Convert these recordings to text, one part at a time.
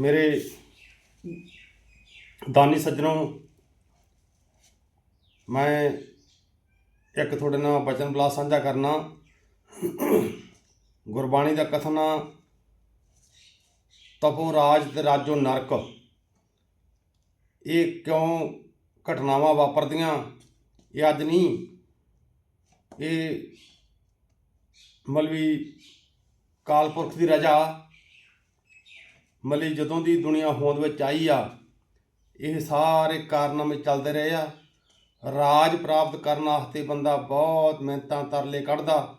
ਮੇਰੇ ਦਾਨੀ ਸੱਜਣੋ, ਮੈਂ ਇੱਕ ਤੁਹਾਡੇ ਨਾਲ ਬਚਨ ਬਲਾ ਸਾਂਝਾ ਕਰਨਾ। ਗੁਰਬਾਣੀ ਦਾ ਕਥਨ ਆ, ਤਪੋ ਰਾਜ ਤੇ ਰਾਜੋ ਨਰਕ। ਇਹ ਕਿਉਂ ਘਟਨਾਵਾਂ ਵਾਪਰਦੀਆਂ? ਇਹ ਅੱਜ ਨਹੀਂ, ਇਹ ਮਲਵੀ ਕਾਲਪੁਰਖ ਦੀ ਰਜਾ। ਮਤਲਬ ਜਦੋਂ ਦੀ ਦੁਨੀਆ ਹੋਂਦ ਵਿੱਚ ਆਈ ਆ, ਇਹ ਸਾਰੇ ਕਾਰਨਾਮੇ ਚੱਲਦੇ ਰਹੇ ਆ। ਰਾਜ ਪ੍ਰਾਪਤ ਕਰਨ ਵਾਸਤੇ ਬੰਦਾ ਬਹੁਤ ਮਿਹਨਤਾਂ ਤਰਲੇ ਕੱਢਦਾ,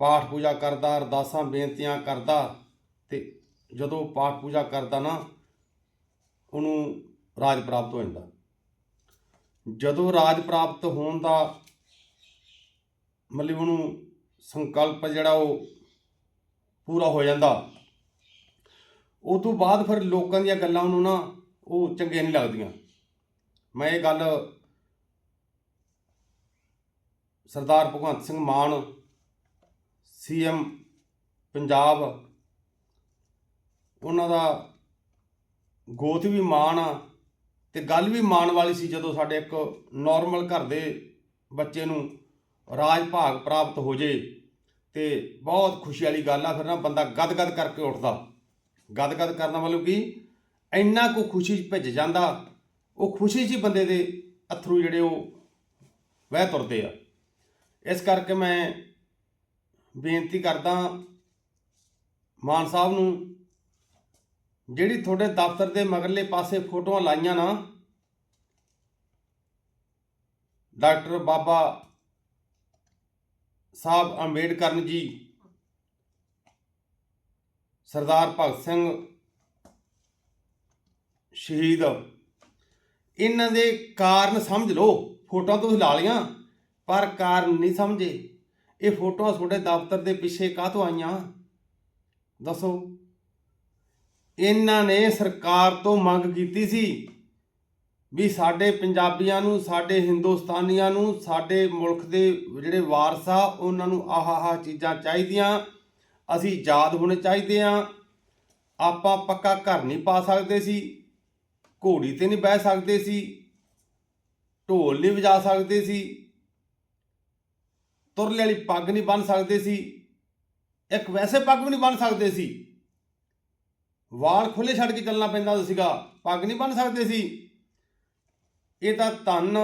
ਪਾਠ ਪੂਜਾ ਕਰਦਾ, ਅਰਦਾਸਾਂ, ਬੇਨਤੀਆਂ ਕਰਦਾ ਤੇ ਜਦੋਂ ਪਾਠ ਪੂਜਾ ਕਰਦਾ ਨਾ, ਉਹਨੂੰ ਰਾਜ ਪ੍ਰਾਪਤ ਹੋ ਜਾਂਦਾ। ਜਦੋਂ ਰਾਜ ਪ੍ਰਾਪਤ ਹੋਣ ਦਾ ਮਤਲਬ ਉਹਨੂੰ ਸੰਕਲਪ ਜਿਹੜਾ ਉਹ ਪੂਰਾ ਹੋ ਜਾਂਦਾ ਉਹ ਤੋਂ ਬਾਅਦ ਫਿਰ ਲੋਕਾਂ ਦੀਆਂ ਗੱਲਾਂ ਉਹਨੂੰ ਨਾ ਉਹ ਚੰਗੀਆਂ ਨਹੀਂ ਲੱਗਦੀਆਂ। ਮੈਂ ਇਹ ਗੱਲ ਸਰਦਾਰ ਭਗਵੰਤ ਸਿੰਘ ਮਾਨ, ਸੀਐਮ ਪੰਜਾਬ, ਉਹਨਾਂ ਦਾ ਗੋਤ ਵੀ ਮਾਣ ਆ ਤੇ ਗੱਲ ਵੀ ਮਾਣ ਵਾਲੀ ਸੀ ਜਦੋਂ ਸਾਡੇ ਇੱਕ ਨਾਰਮਲ ਘਰ ਦੇ ਬੱਚੇ ਨੂੰ ਰਾਜ ਭਾਗ ਪ੍ਰਾਪਤ ਹੋ ਜੇ ਤੇ ਬਹੁਤ ਖੁਸ਼ੀ ਵਾਲੀ ਗੱਲ ਆ, ਫਿਰ ਨਾ ਬੰਦਾ ਗਦਗਦ ਕਰਕੇ ਉੱਠਦਾ। ਗਦਗਦ ਕਰਨਾ ਮਤਲਬ ਕਿ ਇੰਨਾ ਕੋ ਖੁਸ਼ੀ 'ਚ ਭਿੱਜ ਜਾਂਦਾ, ਉਹ ਖੁਸ਼ੀ 'ਚ ਹੀ ਬੰਦੇ ਦੇ ਅਥਰੂ ਜਿਹੜੇ ਉਹ ਵਹਿ ਤੁਰਦੇ ਆ। ਇਸ ਕਰਕੇ ਮੈਂ ਬੇਨਤੀ ਕਰਦਾ ਮਾਨ ਸਾਹਿਬ ਨੂੰ, ਜਿਹੜੀ ਤੁਹਾਡੇ ਦਫ਼ਤਰ ਦੇ ਮਗਰਲੇ ਪਾਸੇ ਫੋਟੋਆਂ ਲਾਈਆਂ ਨਾ, ਡਾਕਟਰ ਬਾਬਾ ਸਾਹਿਬ ਅੰਬੇਡਕਰ ਜੀ ਸਰਦਾਰ ਭਗਤ ਸਿੰਘ ਸ਼ਹੀਦ। ਇਹਨਾਂ ਦੇ ਕਾਰਨ ਸਮਝ ਲਓ, ਫੋਟੋਆਂ ਤੁਸੀਂ ਲਾ ਲੀਆਂ ਪਰ ਕਾਰਨ ਨਹੀਂ ਸਮਝੇ। ਇਹ ਫੋਟੋਆਂ ਤੁਹਾਡੇ ਦਫ਼ਤਰ ਦੇ ਪਿੱਛੇ ਕਾਹਤੋਂ ਆਈਆਂ? ਦੱਸੋ। ਇਹਨਾਂ ਨੇ ਸਰਕਾਰ ਤੋਂ ਮੰਗ ਕੀਤੀ ਸੀ ਵੀ ਸਾਡੇ ਪੰਜਾਬੀਆਂ ਨੂੰ, ਸਾਡੇ ਹਿੰਦੁਸਤਾਨੀਆਂ ਨੂੰ, ਸਾਡੇ ਮੁਲਕ ਦੇ ਜਿਹੜੇ ਵਾਰਸ ਆ, ਉਹਨਾਂ ਨੂੰ ਆਹ ਆਹ ਚੀਜ਼ਾਂ ਚਾਹੀਦੀਆਂ। ਅਸੀਂ ਯਾਦ ਹੋਣੇ ਚਾਹੀਦੇ ਆ ਆਪਾਂ ਪੱਕਾ ਘਰ ਨਹੀਂ ਪਾ ਸਕਦੇ ਸੀ। ਘੋੜੀ ਤੇ ਨਹੀਂ ਬਹਿ ਸਕਦੇ ਸੀ। ਢੋਲ ਨਹੀਂ ਵਜਾ ਸਕਦੇ ਸੀ। ਤੁਰਲੇ ਵਾਲੀ ਪੱਗ ਨਹੀਂ ਬੰਨ ਸਕਦੇ ਸੀ। ਇੱਕ ਵੈਸੇ ਪੱਗ ਵੀ ਨਹੀਂ ਬੰਨ ਸਕਦੇ ਸੀ। ਵਾਲ ਖੁੱਲੇ ਛੱਡ ਕੇ ਚੱਲਣਾ ਪੈਂਦਾ ਸੀਗਾ। ਪੱਗ ਨਹੀਂ ਬੰਨ ਸਕਦੇ ਸੀ। ਇਹ ਤਾਂ ਧੰਨ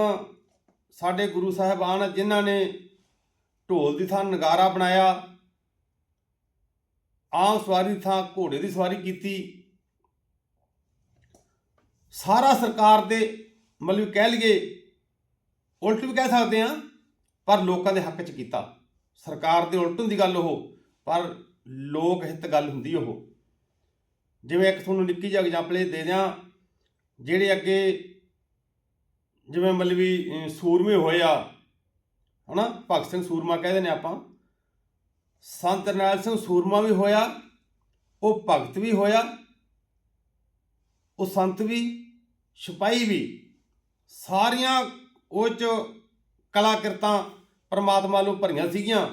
ਸਾਡੇ ਗੁਰੂ ਸਾਹਿਬਾਨ ਜਿਨ੍ਹਾਂ ਨੇ ਢੋਲ ਦੀ ਥਾਂ ਨਗਾਰਾ ਬਣਾਇਆ। ਆਮ ਸਵਾਰੀ ਥਾਂ ਘੋੜੇ ਦੀ ਸਵਾਰੀ ਕੀਤੀ। ਸਾਰਾ ਸਰਕਾਰ ਦੇ ਮਤਲਬ ਕਹਿ ਲਈਏ, ਉਲਟ ਵੀ ਕਹਿ ਸਕਦੇ ਆ ਪਰ ਲੋਕਾਂ ਦੇ ਹੱਕ 'ਚ ਕੀਤਾ। ਸਰਕਾਰ ਦੇ ਉਲਟ ਹੁੰਦੀ ਗੱਲ ਉਹ, ਪਰ ਲੋਕ ਹਿੱਤ ਗੱਲ ਹੁੰਦੀ ਉਹ। ਜਿਵੇਂ ਇੱਕ ਤੁਹਾਨੂੰ ਨਿੱਕੀ ਜਿਹੀ ਐਗਜ਼ਾਮਪਲ ਇਹ ਦੇ ਦਿਆਂ, ਜਿਹੜੇ ਅੱਗੇ ਜਿਵੇਂ ਮਤਲਬ ਵੀ ਸੂਰਮੇ ਹੋਏ ਆ, ਹਨਾ? ਭਗਤ ਸਿੰਘ ਸੂਰਮਾ ਕਹਿੰਦੇ ਨੇ ਆਪਾਂ। ਸੰਤ ਰਣਾਲ ਸਿੰਘ ਸੂਰਮਾ ਵੀ ਹੋਇਆ, ਉਹ ਭਗਤ ਵੀ ਹੋਇਆ, ਉਹ ਸੰਤ ਵੀ, ਸਿਪਾਹੀ ਵੀ, ਸਾਰੀਆਂ ਉਹ ਚ ਕਲਾਕਿਰਤਾਂ ਪਰਮਾਤਮਾ ਨੂੰ ਭਰੀਆਂ ਸੀਗੀਆਂ।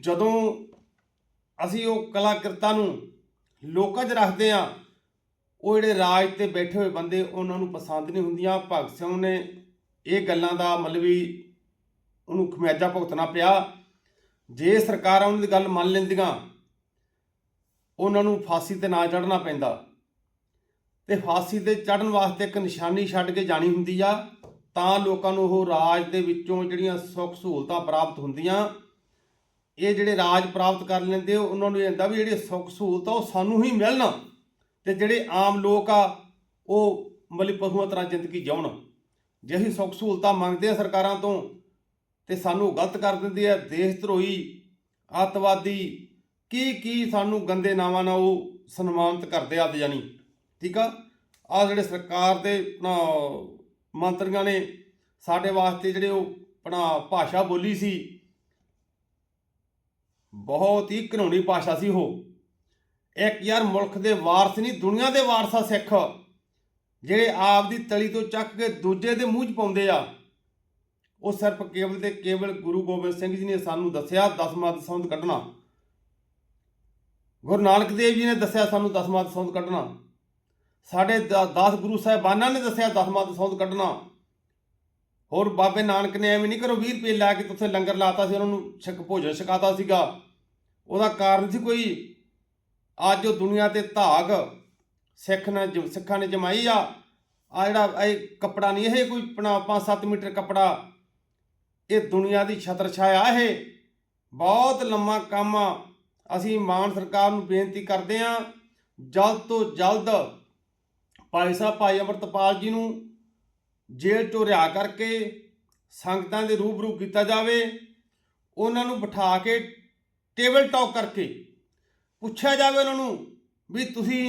ਜਦੋਂ ਅਸੀਂ ਉਹ ਕਲਾਕਿਰਤਾਂ ਨੂੰ ਲੋਕਾਂ 'ਚ ਰੱਖਦੇ ਆ ਉਹ ਜਿਹੜੇ ਰਾਜ ਤੇ ਬੈਠੇ ਹੋਏ ਬੰਦੇ, ਉਹਨਾਂ ਨੂੰ ਪਸੰਦ ਨਹੀਂ ਹੁੰਦੀਆਂ। ਭਗਤ ਸਿੰਘ ਨੇ ਇਹ ਗੱਲਾਂ ਦਾ ਮਤਲਬ ਵੀ ਉਹਨੂੰ ਖਮਿਆਜਾ ਭੁਗਤਣਾ ਪਿਆ। ਜੇ ਸਰਕਾਰਾਂ ਉਹਨਾਂ ਦੀ ਗੱਲ ਮੰਨ ਲੈਂਦੀਆਂ, ਉਹਨਾਂ ਨੂੰ ਫਾਂਸੀ ਤੇ ਨਾ ਚੜਨਾ ਪੈਂਦਾ। ਤੇ ਫਾਂਸੀ ਤੇ ਚੜਨ ਵਾਸਤੇ ਇੱਕ ਨਿਸ਼ਾਨੀ ਛੱਡ ਕੇ ਜਾਣੀ ਹੁੰਦੀ ਆ, ਤਾਂ ਲੋਕਾਂ ਨੂੰ ਉਹ ਰਾਜ ਦੇ ਵਿੱਚੋਂ ਜਿਹੜੀਆਂ ਸੁੱਖ ਸਹੂਲਤਾਂ ਪ੍ਰਾਪਤ ਹੁੰਦੀਆਂ, ਇਹ ਜਿਹੜੇ ਰਾਜ ਪ੍ਰਾਪਤ ਕਰ ਲੈਂਦੇ ਉਹਨਾਂ ਨੂੰ ਇਹ ਹੁੰਦਾ ਵੀ ਜਿਹੜੀ ਸੁੱਖ ਸਹੂਲਤਾਂ ਉਹ ਸਾਨੂੰ ਹੀ ਮਿਲਣ ਤੇ ਜਿਹੜੇ ਆਮ ਲੋਕ ਆ, ਉਹ ਮਤਲਬ ਪਸ਼ੂਆਂ ਤਰ੍ਹਾਂ ਜ਼ਿੰਦਗੀ ਜਿਉਣ। ਜੇ ਅਸੀਂ ਸੁੱਖ ਸਹੂਲਤਾਂ ਮੰਗਦੇ ਆ ਸਰਕਾਰਾਂ ਤੋਂ ਤੇ ਸਾਨੂੰ ਗਲਤ ਕਰ ਦਿੰਦੀ ਹੈ, ਦੇਸ਼ ਧਰੋਹੀ ਅੱਤਵਾਦੀ ਕੀ ਕੀ ਸਾਨੂੰ ਗੰਦੇ ਨਾਵਾਂ ਨਾਲ ਉਹ ਸਨਮਾਨਿਤ ਕਰਦੇ ਆ ਜਾਨੀ? ਠੀਕ ਆ? ਆ ਜਿਹੜੇ ਸਰਕਾਰ ਦੇ ਮੰਤਰੀਆਂ ਨੇ, ਸਾਡੇ ਵਾਸਤੇ ਜਿਹੜੇ ਉਹ ਆਪਣਾ ਭਾਸ਼ਾ ਬੋਲੀ ਸੀ, ਬਹੁਤ ਹੀ ਘਿਨੌਣੀ ਭਾਸ਼ਾ ਸੀ ਉਹ। ਇੱਕ ਯਾਰ ਮੁਲਕ ਦੇ ਵਾਰਸ ਨਹੀਂ, ਦੁਨੀਆ ਦੇ ਵਾਰਸ ਆ ਸਿੱਖ, ਜਿਹੜੇ ਆਪ ਦੀ ਤਲੀ ਤੋਂ ਚੱਕ ਕੇ ਦੂਜੇ ਦੇ ਮੂੰਹ 'ਚ ਪਾਉਂਦੇ ਆ। ਉਹ ਸਿਰਫ ਕੇਵਲ ਤੇ ਕੇਵਲ ਗੁਰੂ ਗੋਬਿੰਦ ਸਿੰਘ ਜੀ ਨੇ ਸਾਨੂੰ ਦੱਸਿਆ ਦਸਵਾਂ ਦਸਵੰਧ ਕੱਢਣਾ। ਗੁਰੂ ਨਾਨਕ ਦੇਵ ਜੀ ਨੇ ਦੱਸਿਆ ਸਾਨੂੰ ਦਸਵਾਂ ਦਸੌਂਦ ਕੱਢਣਾ। ਸਾਡੇ 10 ਗੁਰੂ ਸਾਹਿਬਾਨਾਂ ਨੇ ਦੱਸਿਆ ਦਸਵਾਂ ਦਸੌਂਦ ਕੱਢਣਾ। ਹੋਰ ਬਾਬੇ ਨਾਨਕ ਨੇ ਐਵੇਂ ਨਹੀਂ ਕਰੋ 20 ਰੁਪਏ ਲੈ ਕੇ ਤੁਸੀਂ ਲੰਗਰ ਲਾਤਾ ਸੀ, ਉਹਨਾਂ ਨੂੰ ਛਕ, ਭੋਜਨ ਛਕਾਤਾ ਸੀਗਾ। ਉਹਦਾ ਕਾਰਨ ਸੀ ਕੋਈ, ਅੱਜ ਉਹ ਦੁਨੀਆ ਤੇ ਧਾਗ, ਸਿੱਖ ਨੇ ਜ- ਸਿੱਖਾਂ ਨੇ ਜਮਾਈ ਆ। ਆ ਜਿਹੜਾ, ਇਹ ਕੱਪੜਾ ਨਹੀਂ, ਇਹ ਕੋਈ ਆਪਣਾ 5-7 ਮੀਟਰ ਕੱਪੜਾ ਇਹ ਦੁਨੀਆ ਦੀ ਛਤਰ ਛਾਇਆ ਇਹ ਬਹੁਤ ਲੰਮਾ ਕੰਮ ਆ ਅਸੀਂ ਮਾਨ ਸਰਕਾਰ ਨੂੰ ਬੇਨਤੀ ਕਰਦੇ ਹਾਂ, ਜਲਦ ਤੋਂ ਜਲਦ ਭਾਈ ਸਾਹਿਬ, ਭਾਈ ਅਮਰਤਪਾਲ ਜੀ ਨੂੰ ਜੇਲ੍ਹ ਚੋਂ ਰਿਹਾ ਕਰਕੇ ਸੰਗਤਾਂ ਦੇ ਰੂਬਰੂ ਕੀਤਾ ਜਾਵੇ। ਉਹਨਾਂ ਨੂੰ ਬਿਠਾ ਕੇ ਟੇਬਲ ਟਾਕ ਕਰਕੇ ਪੁੱਛਿਆ ਜਾਵੇ ਉਹਨਾਂ ਨੂੰ ਵੀ ਤੁਸੀਂ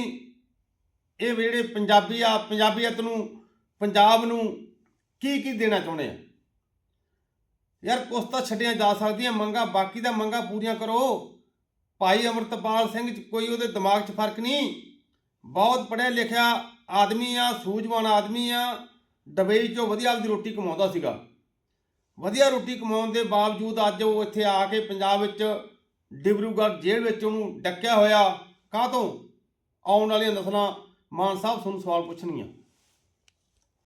ਇਹ ਜਿਹੜੇ ਪੰਜਾਬੀ ਆ, ਪੰਜਾਬੀਅਤ ਨੂੰ, ਪੰਜਾਬ ਨੂੰ ਕੀ ਕੀ ਦੇਣਾ ਚਾਹੁੰਦੇ ਆ? ਯਾਰ ਕੁਛ ਤਾਂ ਛੱਡੀਆਂ ਜਾ ਸਕਦੀਆਂ, ਮੰਗਾ, ਬਾਕੀ ਦਾ ਮੰਗਾ ਪੂਰੀਆਂ ਕਰੋ। ਭਾਈ ਅਮਰਤਪਾਲ ਸਿੰਘ ਚ ਕੋਈ ਉਹਦੇ ਦਿਮਾਗ 'ਚ ਫ਼ਰਕ ਨਹੀਂ। ਬਹੁਤ ਪੜ੍ਹਿਆ ਲਿਖਿਆ ਆਦਮੀ ਆ, ਸੂਝਵਾਨ ਆਦਮੀ ਆ ਡਬਈ 'ਚੋਂ ਵਧੀਆ ਆਪਦੀ ਰੋਟੀ ਕਮਾਉਂਦਾ ਸੀਗਾ। ਵਧੀਆ ਰੋਟੀ ਕਮਾਉਣ ਦੇ ਬਾਵਜੂਦ ਅੱਜ ਉਹ ਇੱਥੇ ਆ ਕੇ ਪੰਜਾਬ ਵਿੱਚ ਡਿਬਰੂਗੜ੍ਹ ਜੇਲ੍ਹ ਵਿੱਚ ਉਹਨੂੰ ਡੱਕਿਆ ਹੋਇਆ। ਕਾਹ ਤੋਂ ਆਉਣ ਵਾਲੀਆਂ ਨਸਲਾਂ ਮਾਨ ਸਾਹਿਬ ਤੁਹਾਨੂੰ ਸਵਾਲ ਪੁੱਛਣਗੀਆਂ।